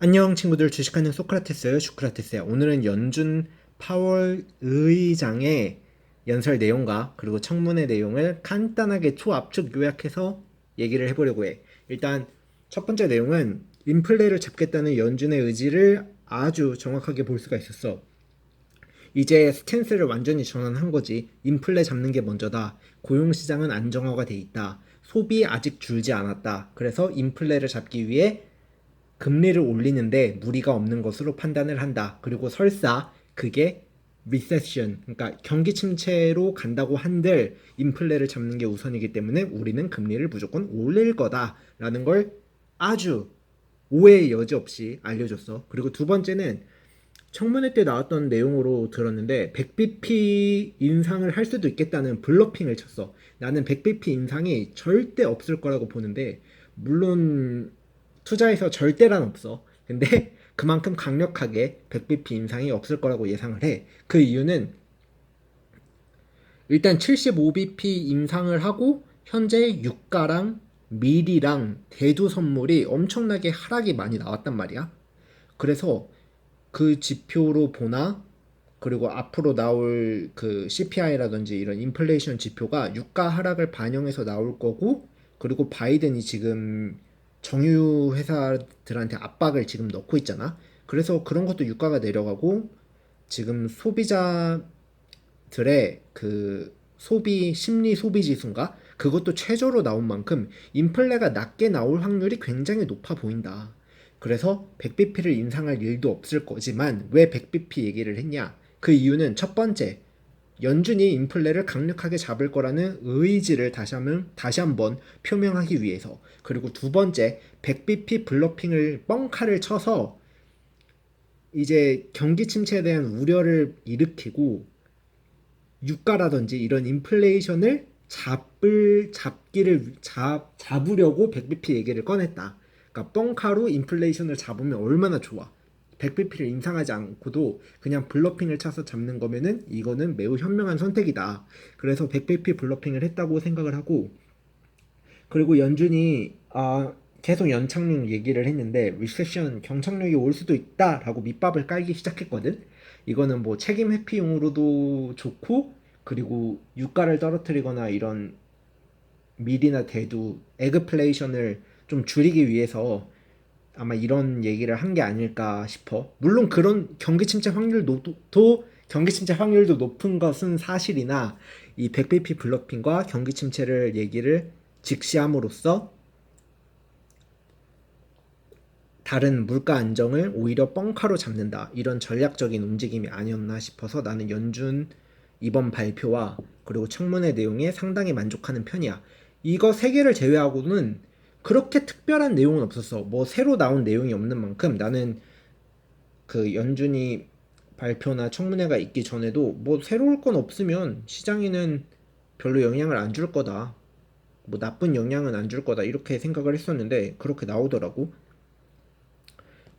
안녕 친구들 주식하는 소크라테스 슈크라테스야 오늘은 연준 파월 의장의 연설 내용과 그리고 청문회 내용을 간단하게 초압축 요약해서 얘기를 해보려고 해 일단 첫 번째 내용은 인플레를 잡겠다는 연준의 의지를 아주 정확하게 볼 수가 있었어 이제 스탠스를 완전히 전환한 거지. 인플레 잡는 게 먼저다. 고용시장은 안정화가 돼 있다. 소비 아직 줄지 않았다. 그래서 인플레를 잡기 위해 금리를 올리는데 무리가 없는 것으로 판단을 한다. 그리고 설사 그게 리세션, 그러니까 경기 침체로 간다고 한들 인플레를 잡는 게 우선이기 때문에 우리는 금리를 무조건 올릴 거다라는 걸 아주 오해의 여지 없이 알려줬어. 그리고 두 번째는 청문회 때 나왔던 내용으로 들었는데 100bp 인상을 할 수도 있겠다는 블러핑을 쳤어. 나는 100bp 인상이 절대 없을 거라고 보는데 물론 투자에서 절대란 없어. 근데 그만큼 강력하게 100bp 인상이 없을 거라고 예상을 해. 그 이유는 일단 75bp 인상을 하고 현재 유가랑 밀이랑 대두 선물이 엄청나게 하락이 많이 나왔단 말이야. 그래서 그 지표로 보나 그리고 앞으로 나올 그 CPI라든지 이런 인플레이션 지표가 유가 하락을 반영해서 나올 거고 그리고 바이든이 지금 정유 회사들한테 압박을 지금 넣고 있잖아. 그래서 그런 것도 유가가 내려가고 지금 소비자들의 그 소비 심리 소비 지수인가 그것도 최저로 나온 만큼 인플레가 낮게 나올 확률이 굉장히 높아 보인다. 그래서 100bp를 인상할 일도 없을 거지만 왜 100bp 얘기를 했냐? 그 이유는 첫 번째, 연준이 인플레를 강력하게 잡을 거라는 의지를 다시 한번 다시 한번 표명하기 위해서 그리고 두 번째 100bp 블러핑을 뻥카를 쳐서 이제 경기 침체에 대한 우려를 일으키고 유가라든지 이런 인플레이션을 잡을 잡기를 잡 잡으려고 100bp 얘기를 꺼냈다. 그러니까 뻥카로 인플레이션을 잡으면 얼마나 좋아. 100bp를 인상하지 않고도 그냥 블러핑을 쳐서 잡는 거면은 이거는 매우 현명한 선택이다. 그래서 100bp 블러핑을 했다고 생각을 하고 그리고 연준이 아 계속 연착륙 얘기를 했는데 리세션 경착륙이 올 수도 있다라고 밑밥을 깔기 시작했거든. 이거는 뭐 책임 회피용으로도 좋고 그리고 유가를 떨어뜨리거나 이런 밀이나 대두 에그플레이션을 좀 줄이기 위해서 아마 이런 얘기를 한 게 아닐까 싶어. 물론 그런 경기 침체 확률도 도 경기 침체 확률도 높은 것은 사실이나 이 100bp 블러핑과 경기 침체를 얘기를 직시함으로써 다른 물가 안정을 오히려 뻥카로 잡는다. 이런 전략적인 움직임이 아니었나 싶어서 나는 연준 이번 발표와 그리고 청문회 내용에 상당히 만족하는 편이야. 이거 세 개를 제외하고는 그렇게 특별한 내용은 없었어. 뭐 새로 나온 내용이 없는 만큼 나는 그 연준이 발표나 청문회가 있기 전에도 뭐 새로울 건 없으면 시장에는 별로 영향을 안 줄 거다. 뭐 나쁜 영향은 안 줄 거다. 이렇게 생각을 했었는데 그렇게 나오더라고.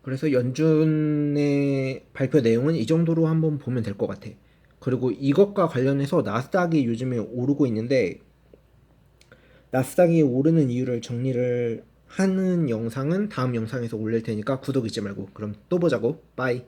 그래서 연준의 발표 내용은 이 정도로 한번 보면 될 것 같아. 그리고 이것과 관련해서 나스닥이 요즘에 오르고 있는데 나스닥이 오르는 이유를 정리를 하는 영상은 다음 영상에서 올릴 테니까 구독 잊지 말고 그럼 또 보자고. 빠이.